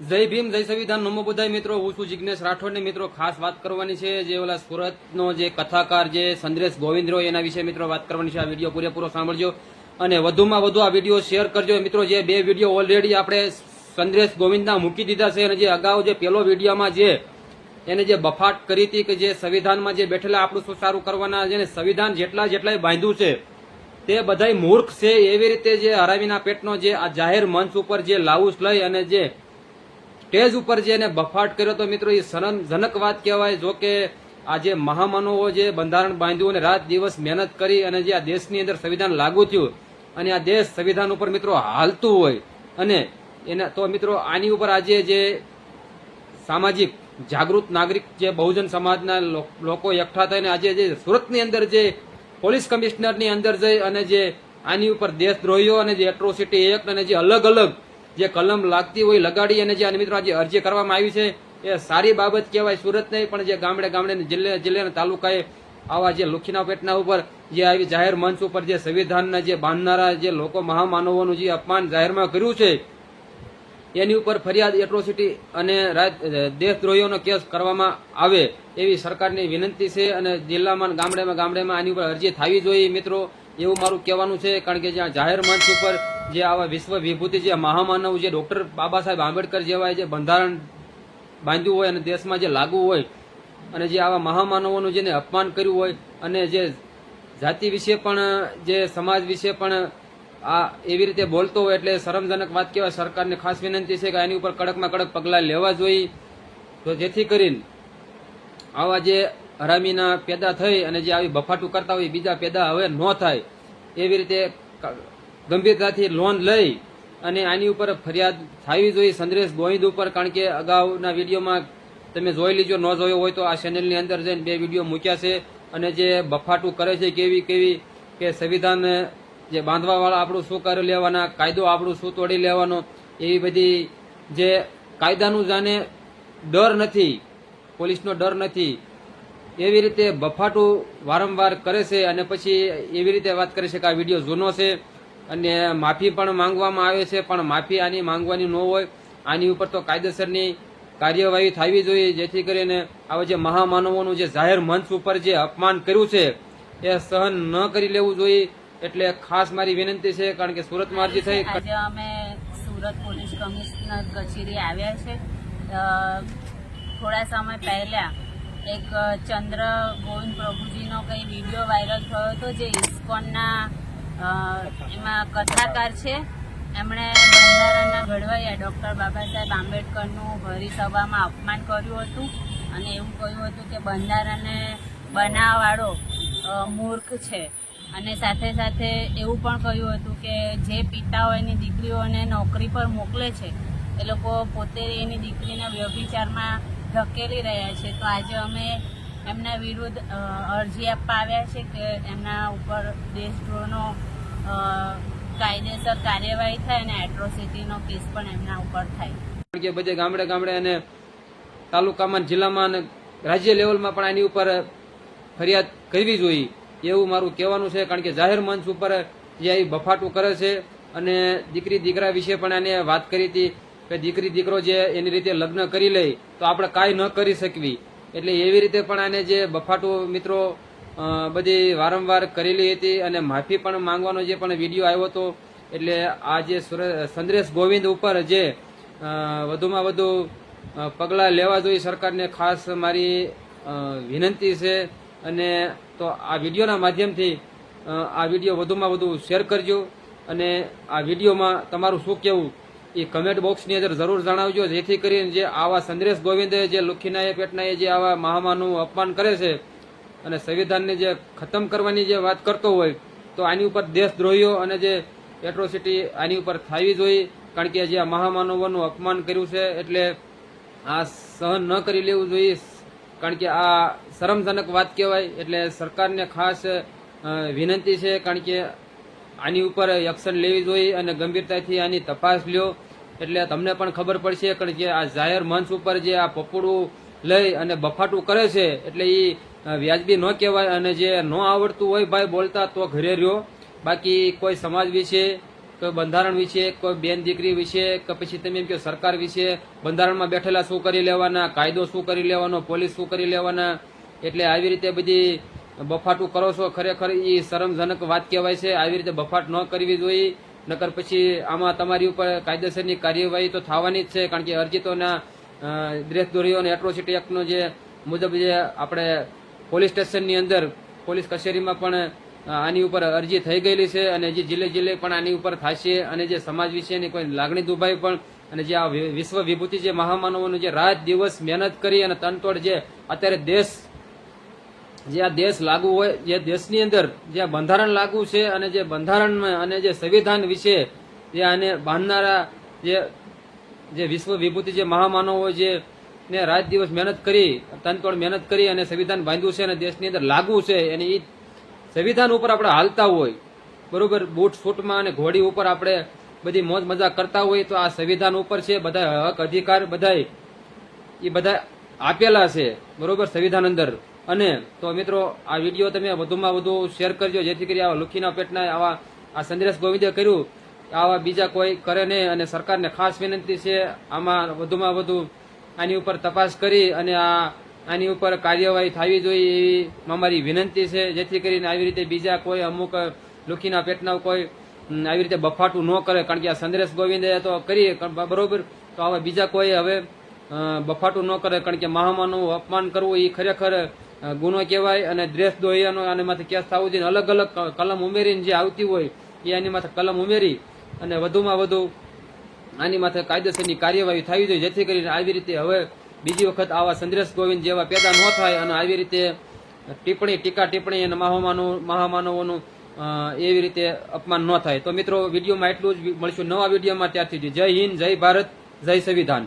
જય ભીમ, જય સંવિધાન. નમો બધાય મિત્રો, હું છું જિજ્ઞેશ રાઠોડને મિત્રો ખાસ વાત કરવાની છે જે ઓલા સુરતનો જે કથાકાર જે સંદ્રેશ ગોવિંદ રહ્યો એના વિશે મિત્રો વાત કરવાની છે. આ વીડિયો પૂરેપૂરો સાંભળજો અને વધુમાં વધુ આ વીડિયો શેર કરજો. મિત્રો, જે બે વીડિયો ઓલરેડી આપણે સંદ્રેશ ગોવિંદના મૂકી દીધા છે અને જે અગાઉ જે પેલો વિડીયોમાં જે એને જે બફાટ કરી હતી કે જે સંવિધાનમાં જે બેઠેલા આપણું શું સારું કરવાના જેને સંવિધાન જેટલા જેટલાય બાંધ્યું છે, તે બધાય મૂર્ખ છે. એવી રીતે જે હરામીના પેટનો જે આ જાહેર મંચ ઉપર જે લાઉસ લઈ અને જે સ્ટેજ ઉપર જે એને બફાટ કર્યો તો મિત્રો, એ શરમજનક વાત કહેવાય. જો કે આ જે મહામાનવો જે બંધારણ બાંધ્યું અને રાત દિવસ મહેનત કરી અને જે આ દેશની અંદર સંવિધાન લાગુ થયું અને આ દેશ સંવિધાન ઉપર, મિત્રો, હાલતું હોય અને એના તો, મિત્રો, આની ઉપર આજે જે સામાજિક જાગૃત નાગરિક જે બહુજન સમાજના લોકો એકઠા થઈને આજે જે સુરતની અંદર જે પોલીસ કમિશનરની અંદર જઈ અને જે આની ઉપર દેશદ્રોહીઓ અને જે એટ્રોસિટી એક્ટ અને જે અલગ અલગ જે કલમ લાગતી હોય લગાડી અને જે મિત્રો જે અરજી કરવામાં આવી છે, એ સારી બાબત કહેવાય, સુરત નહીં, પણ જે ગામડે ગામડે જિલ્લે, જિલ્લાના તાલુકાએ આવા જે લુખીના પેટના ઉપર જે આવી જાહેર મંચ ઉપર જે સંવિધાનના જે બાંધનારા જે લોકો મહામાનવોનું જે અપમાન જાહેરમાં કર્યું છે, એની ઉપર ફરિયાદ એટ્રોસિટી અને દેશદ્રોહીઓનો કેસ કરવામાં આવે એવી સરકારની વિનંતી છે અને જિલ્લામાં ગામડેમાં ગામડેમાં આની ઉપર અરજી થવી જોઈએ મિત્રો, એવું મારું કહેવાનું છે, કારણ કે જ્યાં જાહેર મંચ ઉપર જે આવા વિશ્વ વિભૂતિ જે મહામાનવ જે ડોક્ટર બાબા સાહેબ આંબેડકર જેવા જે બંધારણ બાંધ્યું હોય અને દેશમાં જે લાગુ હોય અને જે આવા મહામાનવોનું જેને અપમાન કર્યું હોય અને જે જાતિ વિશે પણ, જે સમાજ વિશે પણ આ એવી રીતે બોલતો હોય એટલે શરમજનક વાત કહેવાય. સરકારને ખાસ વિનંતી છે કે આની ઉપર કડકમાં કડક પગલાં લેવા જોઈએ. તો જેથી કરીને આવા જે હરામીના પેદા થઈ અને જે આવી બફાટું કરતા હોય, બીજા પેદા હવે ન થાય, એવી રીતે ગંભીરતાથી લોન લઈ અને આની ઉપર ફરિયાદ થવી જોઈએ સંદ્રેશ ગોવિંદ ઉપર, કારણ કે અગાઉના વિડીયોમાં તમે જોઈ લીજો, ન જોયો હોય તો આ ચેનલની અંદર જઈને બે વીડિયો મૂક્યા છે અને જે બફાટું કરે છે કેવી કેવી કે સંવિધાન જે બાંધવાવાળા આપણું શું કરી લેવાના, કાયદો આપણું શું તોડી લેવાનો, એવી બધી જે કાયદાનું જાણે ડર નથી, પોલીસનો ડર નથી, એવી રીતે બફાટું વારંવાર કરે છે અને પછી એવી રીતે વાત કરી છે આ વીડિયો જૂનો છે. અને માફી પણ માંગવામાં આવે છે પણ માફી આની માંગવાની ન હોય. આની ઉપર તો કાયદેસરની કાર્યવાહી થવી જોઈએ જેથી કરીને આવા જે મહામાનવોનું જે જાહેર મંચ ઉપર જે અપમાન કર્યું છે એ સહન ન કરી લેવું જોઈએ. એટલે ખાસ મારી વિનંતી છે કારણ કે સુરતમાં અરજી થઈ આજે અમે સુરત પોલીસ કમિશનર કચેરી આવ્યા છે. થોડા સમય પહેલા એક ચંદ્ર ગોવિંદ પ્રભુજીનો કંઈ વીડિયો વાયરલ થયો હતો જે ઇસ્કોનના એમાં કથાકાર છે. એમણે બંધારણના ઘડવૈયા ડૉક્ટર બાબા સાહેબ આંબેડકરનું ભરી સભામાં અપમાન કર્યું હતું અને એવું કહ્યું હતું કે બંધારણને બનાવવાળો મૂર્ખ છે. અને સાથે સાથે એવું પણ કહ્યું હતું કે જે પિતાઓ એની દીકરીઓને નોકરી પર મોકલે છે, એ લોકો પોતે એની દીકરીને વ્યભિચારમાં ધકેલી રહ્યા છે. તો આજે અમે એમના વિરુદ્ધ અરજી આપવા આવ્યા છે કે એમના ઉપર દેશદ્રોહનો કાયદેસર કાર્યવાહી થાય અને એટ્રોસિટીનો કેસ પણ એમના ઉપર થાય. બધે ગામડે ગામડે અને તાલુકામાં જિલ્લામાં અને રાજ્ય લેવલમાં પણ આની ઉપર ફરિયાદ કરવી જોઈએ. એવું મારું કહેવાનું છે, કારણ કે જાહેર મંચ ઉપર જે બફાટું કરે છે અને દીકરી દીકરા વિશે પણ આને વાત કરી હતી કે દીકરી દીકરો જે એની રીતે લગ્ન કરી લે તો આપણે કાંઈ ન કરી શકવી. એટલે એવી રીતે પણ આને જે બફાટું મિત્રો બધી વારંવાર કરેલી હતી અને માફી પણ માંગવાનો જે પણ વીડિયો આવ્યો હતો, એટલે આ જે સંદ્રેશ ગોવિંદ ઉપર જે વધુમાં વધુ પગલાં લેવા જોઈએ સરકારને ખાસ મારી વિનંતી છે. અને તો આ વિડીયોના માધ્યમથી આ વીડિયો વધુમાં વધુ શેર કરજો અને આ વિડીયોમાં તમારું શું કહેવું એ કમેન્ટ બોક્સની અંદર જરૂર જણાવજો, જેથી કરીને જે આવા સંદ્રેશ ગોવિંદે જે લુખીનાએ, પેટનાએ જે આવા મહામાનું અપમાન કરે છે અને સંવિધાનને જે ખતમ કરવાની જે વાત કરતો હોય, તો આની ઉપર દેશદ્રોહીઓ અને જે એટ્રોસિટી આની ઉપર થવી જોઈએ, કારણ કે જે આ મહામાનવોનું અપમાન કર્યું છે, એટલે આ સહન ન કરી લેવું જોઈએ, કારણ કે આ શરમજનક વાત કહેવાય, એટલે સરકારને ખાસ વિનંતી છે, કારણ કે આની ઉપર એક્શન લેવી જોઈએ અને ગંભીરતાથી આની તપાસ લ્યો. એટલે તમને પણ ખબર પડશે, કારણ કે આ જાહેર મંચ ઉપર જે આ પપોડું લઈ અને બફાટું કરે છે, એટલે એ વ્યાજબી ન કહેવાય અને જે ન આવડતું હોય ભાઈ બોલતા તો ઘરે રહ્યો. બાકી કોઈ સમાજ વિશે, કોઈ બંધારણ વિશે, કોઈ બેન દીકરી વિશે, કે પછી તમે એમ કે સરકાર વિશે, બંધારણમાં બેઠેલા શું કરી લેવાના, કાયદો શું કરી લેવાનો, પોલીસ શું કરી લેવાના, એટલે આવી રીતે બધી બફાટું કરો છો, ખરેખર એ શરમજનક વાત કહેવાય છે. આવી રીતે બફાટ ન કરવી જોઈએ, નકર પછી આમાં તમારી ઉપર કાયદેસરની કાર્યવાહી તો થવાની જ છે, કારણ કે અરજીતોના દ્રેસદોરીઓ અને એટ્રોસિટી એક્ટનો જે મુજબ જે આપણે પોલીસ સ્ટેશનની અંદર પોલીસ કચેરીમાં પણ આની ઉપર અરજી થઈ ગયેલી છે અને જે જિલ્લે જિલ્લે પણ આની ઉપર થશે અને જે સમાજ વિશેની કોઈ લાગણી દુભાઈ પણ અને જે આ વિશ્વ વિભૂતિ જે મહામાનવોનું જે રાત દિવસ મહેનત કરી અને તનતોડ જે અત્યારે દેશ, જે આ દેશ લાગુ હોય, જે દેશની અંદર જે આ બંધારણ લાગુ છે અને જે બંધારણમાં અને જે સંવિધાન વિશે જે આને બાંધનારા જે જે વિશ્વ વિભૂતિ જે મહામાનવો જે ને રાત દિવસ મહેનત કરી તનતોડ મહેનત કરી અને સંવિધાન બાંધ્યું છે અને દેશની અંદર લાગુ છે અને એ સંવિધાન ઉપર આપણે હાલતા હોય, બરોબર, બૂટ સૂટમાં અને ઘોડી ઉપર આપણે બધી મોજ મજા કરતા હોય, તો આ સંવિધાન ઉપર છે, બધા હક અધિકાર બધાય એ બધા આપેલા છે, બરોબર, સંવિધાન અંદર. અને તો મિત્રો, આ વીડિયો તમે વધુમાં વધુ શેર કરજો, જેથી કરી આવા લુખીના પેટના આવા આ સંદેશ ગોવિંદે કર્યું. આવા બીજા કોઈ કરે નહીં અને સરકારને ખાસ વિનંતી છે, આમાં વધુમાં વધુ આની ઉપર તપાસ કરી અને આ આની ઉપર કાર્યવાહી થવી જોઈએ એવી અમારી વિનંતી છે, જેથી કરીને આવી રીતે બીજા કોઈ અમુક લુખીના પેટના કોઈ આવી રીતે બફાટું ન કરે, કારણ કે આ સંદેશ ગોવિંદે તો કરીએ બરોબર, તો આવા બીજા કોઈ હવે બફાટું ન કરે, કારણ કે મહામાનું અપમાન કરવું એ ખરેખર ગુનો કહેવાય અને દ્રેસ દોહિયાનો આને માથે કેસ થવું જોઈએ. અલગ અલગ કલમ ઉમેરીને જે આવતી હોય, એ આની માથે કલમ ઉમેરી અને વધુમાં વધુ આની માથે કાયદેસરની કાર્યવાહી થવી જોઈએ. જેથી કરીને આવી રીતે હવે બીજી વખત આવા સંદેશ ગોવિંદ જેવા પેદા ન થાય અને આવી રીતે ટિપ્પણી, ટીકા ટિપ્પણી અને મહામાનવ મહામાનવોનું એવી રીતે અપમાન ન થાય. તો મિત્રો, વિડીયોમાં એટલું જ. મળશું નવા વિડીયોમાં. ત્યારથી જય હિન્દ, જય ભારત, જય સંવિધાન.